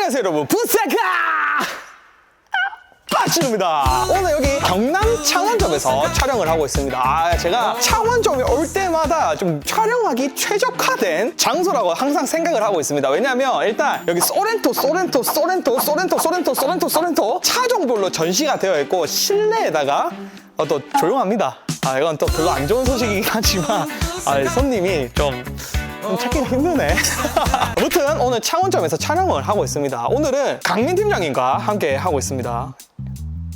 안녕하세요 여러분. 부사카! 빠지입니다. 오늘 여기 경남 창원점에서 촬영을 하고 있습니다. 아, 제가 창원점에 올 때마다 좀 촬영하기 최적화된 장소라고 항상 생각을 하고 있습니다. 왜냐면 일단 여기 소렌토 소렌토 소렌토 소렌토 소렌토 소렌토 소렌토 차종별로 전시가 되어 있고 실내에다가 어, 또 조용합니다. 아 이건 또 별로 안 좋은 소식이긴 하지만 아, 손님이 좀 좀 찾기가 힘드네. 아무튼 오늘 창원점에서 촬영을 하고 있습니다. 오늘은 강민 팀장님과 함께 하고 있습니다.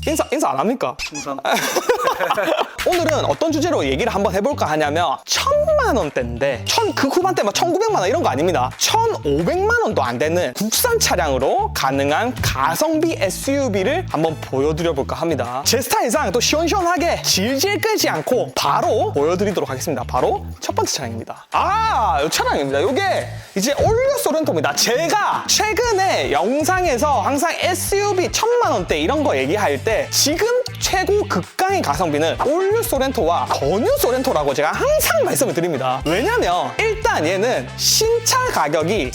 인사 인사 안 합니까? 오늘은 어떤 주제로 얘기를 한번 해볼까 하냐면 천 만 원대인데 천 그 후반대 막 천구백만 원 이런 거 아닙니다. 천오백만 원도 안 되는 국산 차량으로 가능한 가성비 SUV를 한번 보여드려 볼까 합니다. 제 스타일상 또 시원시원하게 질질 끄지 않고 바로 보여드리도록 하겠습니다. 바로 첫 번째 차량입니다. 아, 이 차량입니다. 이게 이제 올류 소렌토입니다. 제가 최근에 영상에서 항상 SUV 천만 원대 이런 거 얘기할 때 지금 최고 극강의 가성비는 올류 소렌토와 건유 소렌토라고 제가 항상 말씀을 드립니다. 왜냐면 일단 얘는 신차 가격이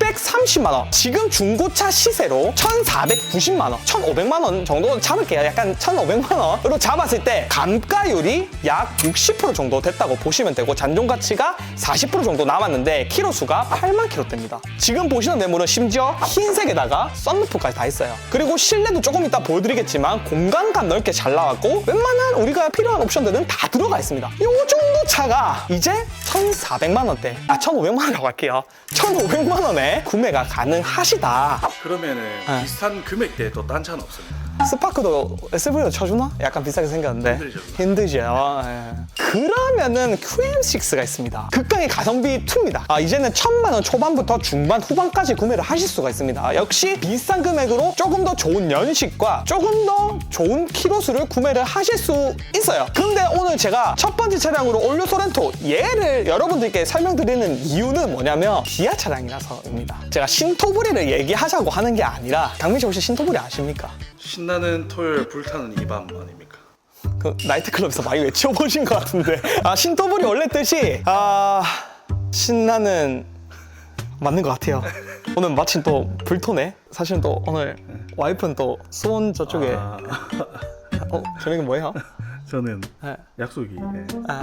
3,630만 원. 지금 중고차 시세로 1,490만 원, 1,500만 원 정도 잡을게요. 약간 1,500만 원으로 잡았을 때 감가율이 약 60% 정도 됐다고 보시면 되고 잔존 가치가 40% 정도 남았는데 키로 수가 8만 킬로대입니다. 지금 보시는 매물은 심지어 흰색에다가 썬루프까지 다 있어요. 그리고 실내도 조금 이따 보여드리겠지만 공간감 넓게 잘 나왔고 웬만한 우리가 필요한 옵션들은 다 들어가 있습니다. 이 정도 차가 이제 1,400만 원대, 아 1,500만 원이라고 할게요. 1,500만 원에 구매가 가능하시다. 그러면은 네. 비슷한 금액대에 또 딴 차는 없습니다. 스파크도 SV로 쳐주나? 약간 비싸게 생겼는데 힘들죠. 힘들죠. 예. 그러면은 QM6가 있습니다. 극강의 가성비 2입니다. 아, 이제는 천만 원 초반부터 중반 후반까지 구매를 하실 수가 있습니다. 역시 비싼 금액으로 조금 더 좋은 연식과 조금 더 좋은 키로수를 구매를 하실 수 있어요. 근데 오늘 제가 첫 번째 차량으로 올류 소렌토 얘를 여러분들께 설명드리는 이유는 뭐냐면 기아 차량이라서입니다. 제가 신토부리를 얘기하자고 하는 게 아니라 강민 씨 혹시 신토부리 아십니까? 신나는 토요일 불타는 이 밤 아닙니까? 그 나이트클럽에서 많이 외쳐보신 것 같은데 아 신토불이 원래 뜻이 아 신나는 맞는 것 같아요 오늘 마침 또 불토네 사실은 또 오늘 와이프는 또 수원 저쪽에 아, 어 저녁에 뭐예요? 저는 네. 약속이 예. 아.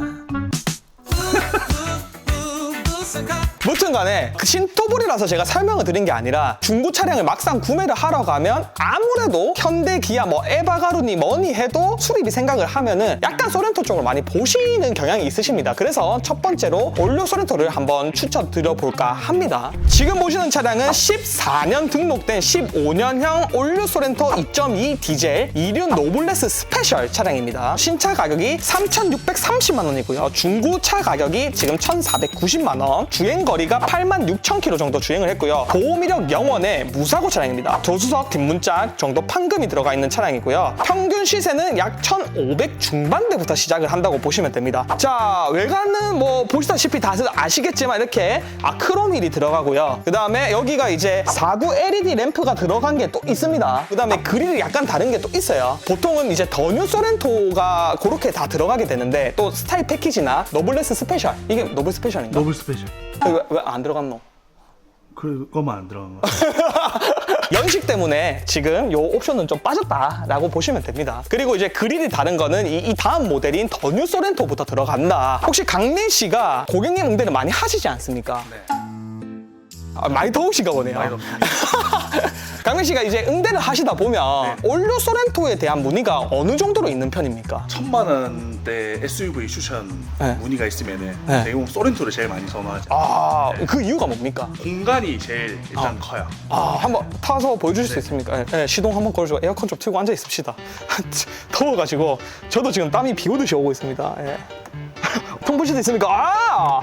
무튼 간에 그 신토불이라서 제가 설명을 드린 게 아니라 중고 차량을 막상 구매를 하러 가면 아무래도 현대, 기아, 뭐 에바가루니 뭐니 해도 수리비 생각을 하면은 약간 소렌토 쪽을 많이 보시는 경향이 있으십니다. 그래서 첫 번째로 올류 소렌토를 한번 추천드려 볼까 합니다. 지금 보시는 차량은 14년 등록된 15년형 올류 소렌토 2.2 디젤 2륜 노블레스 스페셜 차량입니다. 신차 가격이 3,630만 원이고요. 중고차 가격이 지금 1,490만 원. 주행 거리가 8만 6천 킬로 정도 주행을 했고요. 보험 이력 영원의 무사고 차량입니다. 조수석 뒷문짝 정도 판금이 들어가 있는 차량이고요. 평균 시세는 약 1,500 중반대부터 시작을 한다고 보시면 됩니다. 자, 외관은 뭐 보시다시피 다들 아시겠지만 이렇게 아크로밀이 들어가고요. 그 다음에 여기가 이제 4구 LED 램프가 들어간 게 또 있습니다. 그 다음에 그릴이 약간 다른 게 또 있어요. 보통은 이제 더뉴 소렌토가 그렇게 다 들어가게 되는데 또 스타일 패키지나 노블레스 스페셜 이게 노블 스페셜인가? 노블 스페셜. 왜 안 들어갔노? 그거만 안 들어간 거. 연식 때문에 지금 요 옵션은 좀 빠졌다라고 보시면 됩니다. 그리고 이제 그릴이 다른 거는 이, 이 다음 모델인 더 뉴 소렌토부터 들어간다. 혹시 강민 씨가 고객님 응대를 많이 하시지 않습니까? 네. 아, 많이 더우신가 보네요. 많이 덥습니다. 강민 씨가 이제 응대를 하시다 보면 네. 올류 소렌토에 대한 문의가 어느 정도로 있는 편입니까? 천만 원대 SUV 추천 네. 문의가 있으면은 네. 대부분 소렌토를 제일 많이 선호하죠. 아, 그 이유가 뭡니까? 공간이 제일 일단 커요. 아, 한번 타서 보여주실 수 있습니까? 예, 예, 시동 한번 걸어주고 에어컨 좀 틀고 앉아 있읍시다. 더워가지고 저도 지금 땀이 비 오듯이 오고 있습니다. 예. 통보실도 있습니까? 아!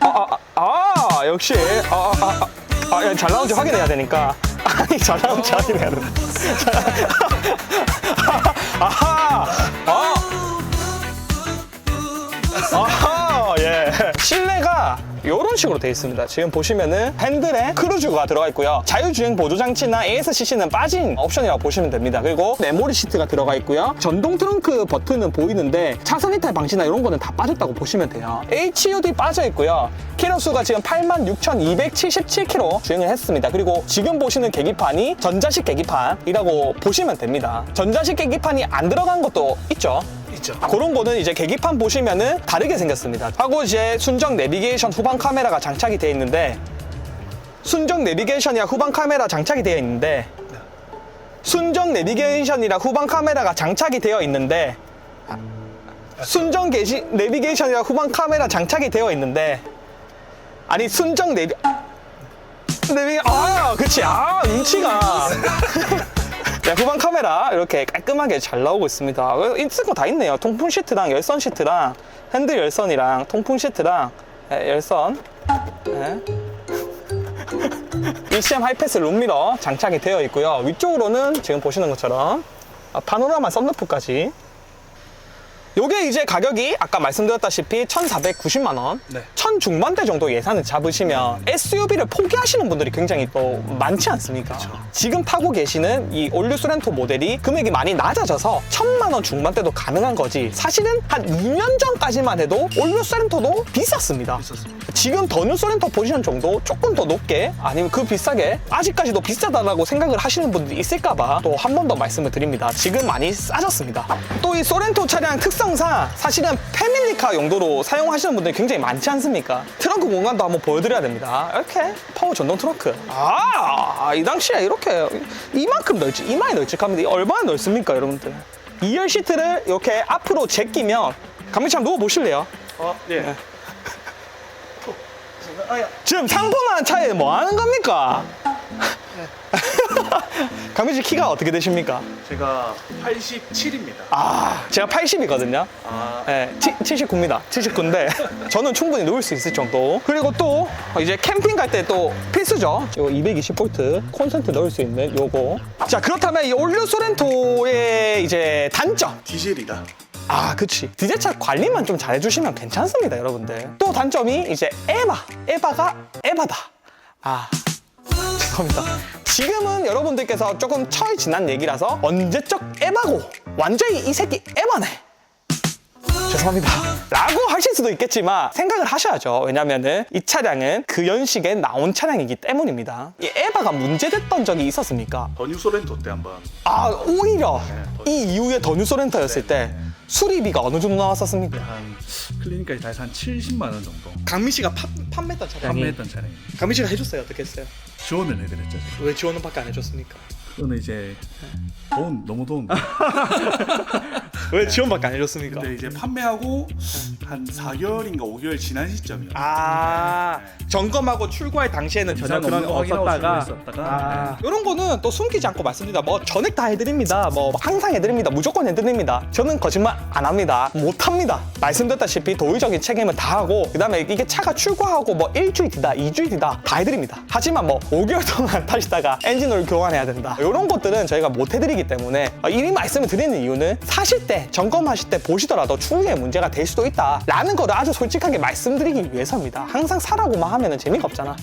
아, 아, 아, 아, 역시. 아, 아, 아, 아, 아, 잘 나온지 확인해야 되니까. 아니, 잘 나온지 확인해야 된다. 아하! 아! 아하, 예. 실내가 이런 식으로 되어 있습니다. 지금 보시면은 핸들에 크루즈가 들어가 있고요. 자율주행 보조장치나 ASCC는 빠진 옵션이라고 보시면 됩니다. 그리고 메모리 시트가 들어가 있고요. 전동 트렁크 버튼은 보이는데 차선 이탈 방지나 이런 거는 다 빠졌다고 보시면 돼요. HUD 빠져 있고요. 키로수가 지금 86,277km 주행을 했습니다. 그리고 지금 보시는 계기판이 전자식 계기판이라고 보시면 됩니다. 전자식 계기판이 안 들어간 것도 있죠. 있죠. 그런 거는 이제 계기판 보시면은 다르게 생겼습니다. 하고 이제 순정 내비게이션 후방 카메라가 장착이 되어 있는데 순정 내비게이션이라 후방 카메라 장착이 되어 있는데 순정 내비게이션이라 후방 카메라가 장착이 되어 있는데 순정 게시, 내비게이션이라 후방 카메라 장착이 되어 있는데 아니 순정 내비 내비 아 그치 아 눈치가 네, 후방 카메라 이렇게 깔끔하게 잘 나오고 있습니다. 있을 거 다 있네요. 통풍 시트랑 열선 시트랑 핸들 열선이랑 통풍 시트랑 네, 열선. 네. ECM 하이패스 룸미러 장착이 되어 있고요. 위쪽으로는 지금 보시는 것처럼 아, 파노라마 썬루프까지. 요게 이제 가격이 아까 말씀드렸다시피 1,490만 원, 네. 1,000 중반대 정도 예산을 잡으시면 SUV를 포기하시는 분들이 굉장히 또 많지 않습니까? 지금 타고 계시는 이 올류 소렌토 모델이 금액이 많이 낮아져서 1,000만 원 중반대도 가능한 거지. 사실은 한 2년 전까지만 해도 올류 소렌토도 비쌌습니다. 있었습니다. 지금 더뉴 소렌토 포지션 정도 조금 더 높게 아니면 그 비싸게 아직까지도 비싸다라고 생각을 하시는 분들이 있을까봐 또 한 번 더 말씀을 드립니다. 지금 많이 싸졌습니다. 또 이 소렌토 차량 특성 상 사실은 패밀리카 용도로 사용하시는 분들이 굉장히 많지 않습니까? 트렁크 공간도 한번 보여드려야 됩니다. 이렇게 파워 전동 트렁크. 아, 이 당시에 이렇게 이만큼 넓지, 이마에 널찍합니다. 이 얼마나 넓습니까, 여러분들? 2열 시트를 이렇게 앞으로 제끼면 감독님 누워 보실래요? 어, 예. 네. 지금 상품하는 차에 뭐 하는 겁니까? 강민 씨 키가 어떻게 되십니까? 제가 87입니다. 아, 제가 80이거든요. 아, 네, 79입니다. 79인데 저는 충분히 누울 수 있을 정도. 그리고 또 이제 캠핑 갈 때 또 필수죠. 이거 220V 콘센트 넣을 수 있는 요거. 자, 그렇다면 이 올류 소렌토의 이제 단점. 디젤이다. 아, 그치. 디젤차 관리만 좀 잘해주시면 괜찮습니다, 여러분들. 또 단점이 이제 에바. 에바가 에바다. 아, 죄송합니다. 지금은 여러분들께서 조금 철 지난 얘기라서 언제적 에바고 완전히 이 새끼 에바네. 죄송합니다. 라고 하실 수도 있겠지만 생각을 하셔야죠. 왜냐면은 이 차량은 그 연식에 나온 차량이기 때문입니다. 이 에바가 문제됐던 적이 있었습니까? 더뉴 소렌토 때 한번 아, 오히려 더- 이 이후에 더 뉴 소렌터였을 때 수리비가 어느 정도 나왔었습니까? 한 클리니까지 다 해서 한 70만 원 정도 강민 씨가 파, 판매했던 차량이 판매했던 차량입니다. 강민 씨가 해줬어요 어떻게 했어요? 지원을 해드렸죠. 제가. 왜 지원은 밖에 안 해줬습니까? 그거는 이제 돈 너무 돈. 왜 지원밖에 안 해줬습니까? 근데 이제 판매하고 한 4개월인가 5개월 지난 시점이요. 아 점검하고 출고할 당시에는 전혀 그런 없는 거거 확인하고 없었다가 출고했었다가, 아, 이런 거는 또 숨기지 않고 말씀드립니다. 뭐 전액 다 해드립니다. 뭐 항상 해드립니다. 무조건 해드립니다. 저는 거짓말 안 합니다. 못 합니다. 말씀드렸다시피 도의적인 책임은 다 하고 그 다음에 이게 차가 출고하고 뭐 일주일 뒤다 이주일 뒤다 다 해드립니다. 하지만 뭐 5개월 동안 타시다가 엔진오일 교환해야 된다. 이런 것들은 저희가 못 해드리기 때문에 이미 말씀을 드리는 이유는 사실 때 점검하실 때 보시더라도 추후에 문제가 될 수도 있다. 라는 거를 아주 솔직하게 말씀드리기 위해서입니다. 항상 사라고만 하면 재미가 없잖아.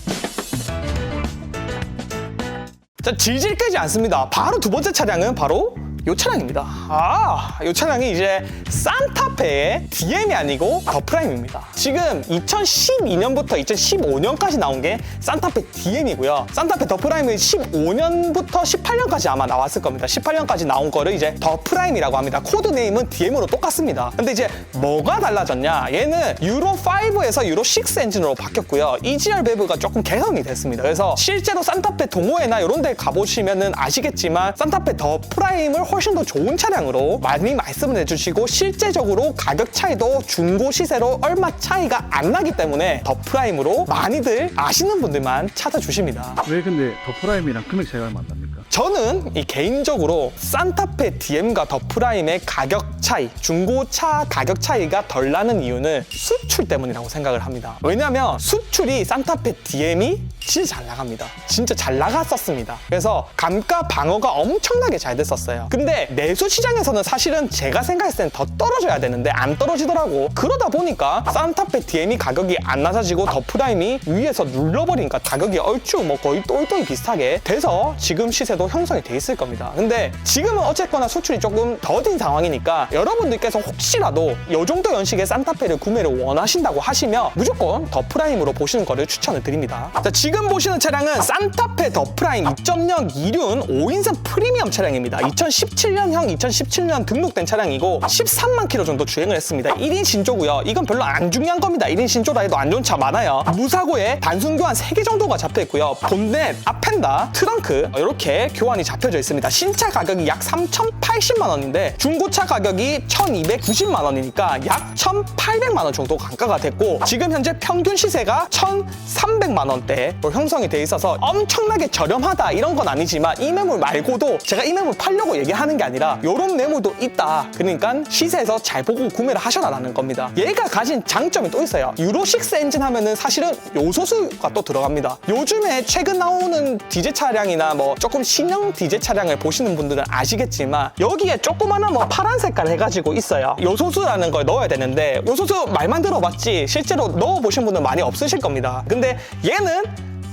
자, 질질 끄지 않습니다. 바로 두 번째 차량은 바로 이 차량입니다. 아, 이 차량이 이제 산타페의 DM이 아니고 더 프라임입니다. 지금 2012년부터 2015년까지 나온 게 산타페 DM이고요. 산타페 더 프라임은 15년부터 18년까지 아마 나왔을 겁니다. 18년까지 나온 거를 이제 더 프라임이라고 합니다. 코드 네임은 DM으로 똑같습니다. 근데 이제 뭐가 달라졌냐? 얘는 유로 5에서 유로 6 엔진으로 바뀌었고요. EGR 배브가 조금 개선이 됐습니다. 그래서 실제로 산타페 동호회나 이런 데 가보시면은 아시겠지만 산타페 더 프라임을 훨씬 더 좋은 차량으로 많이 말씀을 해주시고 실제적으로 가격 차이도 중고 시세로 얼마 차이가 안 나기 때문에 더 프라임으로 많이들 아시는 분들만 찾아주십니다. 왜 근데 더 프라임이랑 금액 차이가 얼마 안 납니까? 저는 이 개인적으로 산타페 DM과 더 프라임의 가격 차이, 중고차 가격 차이가 덜 나는 이유는 수출 때문이라고 생각을 합니다. 왜냐하면 수출이 산타페 DM이 진짜 잘 나갑니다. 진짜 잘 나갔었습니다. 그래서 감가 방어가 엄청나게 잘 됐었어요. 근데 내수 시장에서는 사실은 제가 생각했을 땐 더 떨어져야 되는데 안 떨어지더라고. 그러다 보니까 산타페 DM이 가격이 안 낮아지고 더 프라임이 위에서 눌러버리니까 가격이 얼추 뭐 거의 똘똘 비슷하게 돼서 지금 시세도 정도 형성이 돼 있을 겁니다. 근데 지금은 어쨌거나 수출이 조금 더딘 상황이니까 여러분들께서 혹시라도 이 정도 연식의 산타페를 구매를 원하신다고 하시면 무조건 더 프라임으로 보시는 거를 추천을 드립니다. 자, 지금 보시는 차량은 산타페 더 프라임 2.0 2륜 5인승 프리미엄 차량입니다. 2017년형 2017년 등록된 차량이고 13만 킬로 정도 주행을 했습니다. 1인 신조고요. 이건 별로 안 중요한 겁니다. 1인 신조라 해도 안 좋은 차 많아요. 무사고에 단순 교환 3개 정도가 잡혀 있고요. 본넷, 앞펜다, 트렁크 이렇게 교환이 잡혀져 있습니다. 신차 가격이 약 3,080만 원인데 중고차 가격이 1,290만 원이니까 약 1,800만 원 정도 강가가 됐고 지금 현재 평균 시세가 1,300만 원대로 형성이 돼 있어서 엄청나게 저렴하다 이런 건 아니지만 이 매물 말고도 제가 이 매물 팔려고 얘기하는 게 아니라 이런 매물도 있다. 그러니까 시세에서 잘 보고 구매를 하셔라라는 겁니다. 얘가 가진 장점이 또 있어요. 유로 6 엔진 하면은 사실은 요소수가 또 들어갑니다. 요즘에 최근 나오는 디젤 차량이나 뭐 조금 신형 디젤 차량을 보시는 분들은 아시겠지만 여기에 조그마한 뭐 파란 색깔 해가지고 있어요. 요소수라는 걸 넣어야 되는데 요소수 말만 들어봤지 실제로 넣어보신 분은 많이 없으실 겁니다. 근데 얘는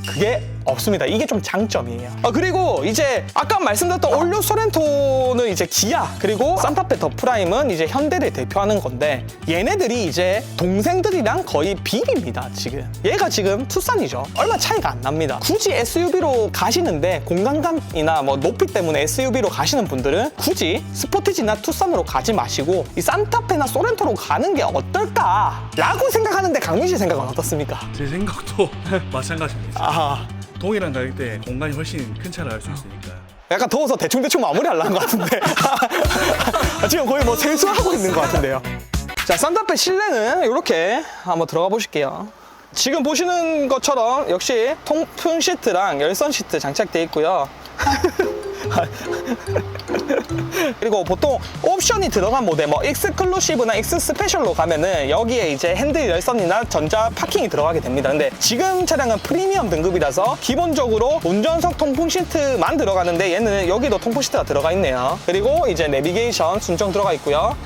그게 없습니다. 이게 좀 장점이에요. 아, 그리고 이제 아까 말씀드렸던 올류 소렌토는 이제 기아 그리고 산타페 더 프라임은 이제 현대를 대표하는 건데 얘네들이 이제 동생들이랑 거의 비비입니다. 지금 얘가 지금 투싼이죠. 얼마 차이가 안 납니다. 굳이 SUV로 가시는데 공간감이나 뭐 높이 때문에 SUV로 가시는 분들은 굳이 스포티지나 투싼으로 가지 마시고 이 산타페나 소렌토로 가는 게 어떨까라고 생각하는데 강민 씨 생각은 어떻습니까? 제 생각도 마찬가지입니다. 아. 동일한 가격대 공간이 훨씬 큰 차를 할 수 있으니까. 약간 더워서 대충대충 마무리하려는 것 같은데. 지금 거의 뭐 세수하고 있는 것 같은데요. 자 산타페 실내는 이렇게 한번 들어가 보실게요. 지금 보시는 것처럼 역시 통풍 시트랑 열선 시트 장착되어 있고요 그리고 보통 옵션이 들어간 모델 뭐 익스클루시브나 익스 스페셜로 가면은 여기에 이제 핸들 열선이나 전자 파킹이 들어가게 됩니다. 근데 지금 차량은 프리미엄 등급이라서 기본적으로 운전석 통풍 시트만 들어가는데 얘는 여기도 통풍 시트가 들어가 있네요. 그리고 이제 내비게이션 순정 들어가 있고요.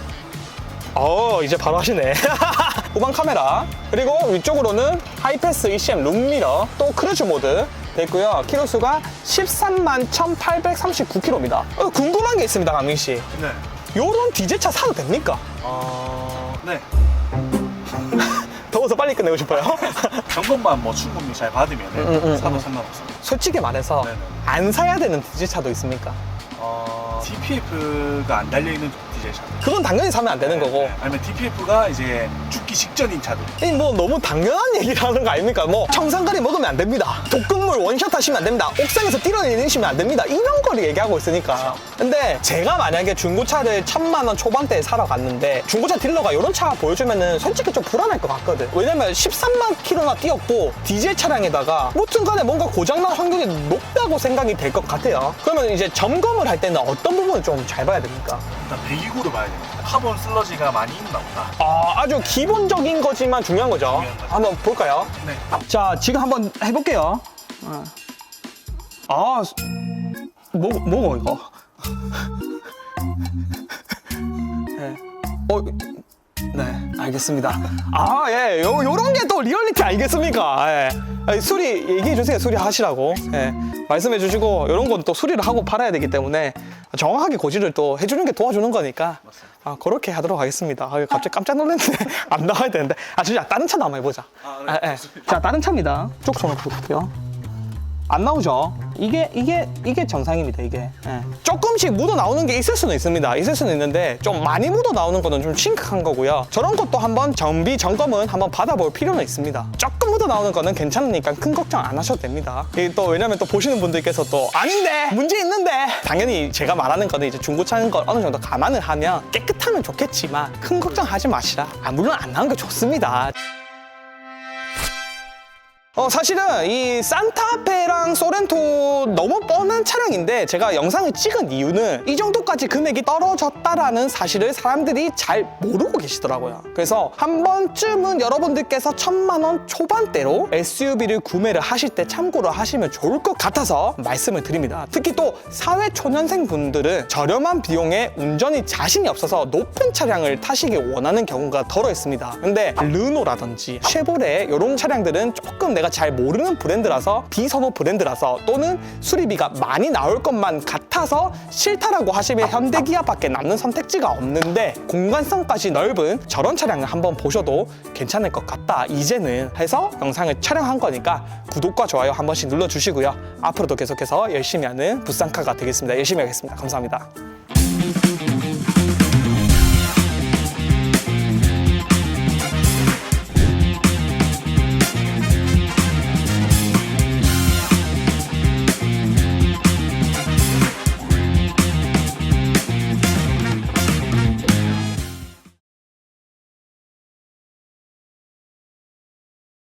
어 이제 바로 하시네 후방 카메라 그리고 위쪽으로는 하이패스 ECM 룸미러 또 크루즈 모드 됐고요 키로수가 13만 1839km입니다 어, 궁금한 게 있습니다 강민 씨 네. 요런 디젤차 사도 됩니까? 어, 네. 더워서 빨리 끝내고 싶어요 점검만 뭐 충분히 잘 받으면 음, 음, 사도 음. 상관없습니다. 솔직히 말해서 네네. 안 사야 되는 디젤차도 있습니까? 어, DPF가 안 달려 있는 디젤 차들. 그건 당연히 사면 안 되는 거고 네, 아니면 DPF가 이제 죽기 직전인 차들. 이뭐 너무 당연한 얘기를 하는 거 아닙니까? 뭐 청산가리 먹으면 안 됩니다. 독극물 원샷 하시면 안 됩니다. 옥상에서 뛰어내리시면 안 됩니다. 이런 거를 얘기하고 있으니까. 근데 제가 만약에 중고차를 천만 원 초반대에 사러 갔는데 중고차 딜러가 이런 차 보여주면은 솔직히 좀 불안할 것 같거든. 왜냐면 13만 킬로나 뛰었고 디젤 차량에다가 무튼 간에 뭔가 고장날 확률이 높다고 생각이 될 것 같아요. 그러면 이제 점검을 할 때는 어떤 부분을 좀잘 봐야 됩니까? 일단 배기구를 봐야 됩니다. 카본 슬러지가 많이 있나 보다. 아, 아주 기본적인 거지만 중요한 거죠. 중요한 거죠. 한번 볼까요? 네. 자, 지금 한번 해볼게요. 어. 아, 스- 뭐, 뭐고, 이거? 네. 어, 네, 알겠습니다. 아, 예, 요, 요런 게 또 리얼리티 알겠습니까? 예. 아니, 수리, 얘기해 주세요. 수리 하시라고. 예. 말씀해 주시고, 요런 건 또 수리를 하고 팔아야 되기 때문에 정확하게 고지를 또 해주는 게 도와주는 거니까. 아, 그렇게 하도록 하겠습니다. 아, 갑자기 깜짝 놀랐네. 안 나와야 되는데. 아, 진짜 다른 차도 한번 해보자. 아, 네, 예, 예. 자, 다른 차입니다. 쪽 손을 볼게요. 안 나오죠? 이게 이게 이게 정상입니다. 이게 예. 조금씩 묻어 나오는 게 있을 수는 있습니다. 있을 수는 있는데 좀 많이 묻어 나오는 거는 좀 심각한 거고요. 저런 것도 한번 정비 점검은 한번 받아볼 필요는 있습니다. 조금 묻어 나오는 거는 괜찮으니까 큰 걱정 안 하셔도 됩니다. 이게 또 왜냐면 또 보시는 분들께서 또 아닌데 문제 있는데 당연히 제가 말하는 거는 이제 중고차인 걸 어느 정도 감안을 하면 깨끗하면 좋겠지만 큰 걱정하지 마시라. 아, 물론 안 나온 게 좋습니다. 어, 사실은 이 산타페랑 소렌토 너무 뻔한 차량인데 제가 영상을 찍은 이유는 이 정도까지 금액이 떨어졌다라는 사실을 사람들이 잘 모르고 계시더라고요. 그래서 한 번쯤은 여러분들께서 천만 원 초반대로 SUV를 구매를 하실 때 참고를 하시면 좋을 것 같아서 말씀을 드립니다. 특히 또 사회 초년생 분들은 저렴한 비용에 운전이 자신이 없어서 높은 차량을 타시길 원하는 경우가 덜어 있습니다. 근데 르노라든지 쉐보레 이런 차량들은 조금 내가 내가 잘 모르는 브랜드라서 비선호 브랜드라서 또는 수리비가 많이 나올 것만 같아서 싫다라고 하시면 현대기아밖에 남는 선택지가 없는데 공간성까지 넓은 저런 차량을 한번 보셔도 괜찮을 것 같다. 이제는 해서 영상을 촬영한 거니까 구독과 좋아요 한 번씩 눌러주시고요. 앞으로도 계속해서 열심히 하는 부산카가 되겠습니다. 열심히 하겠습니다. 감사합니다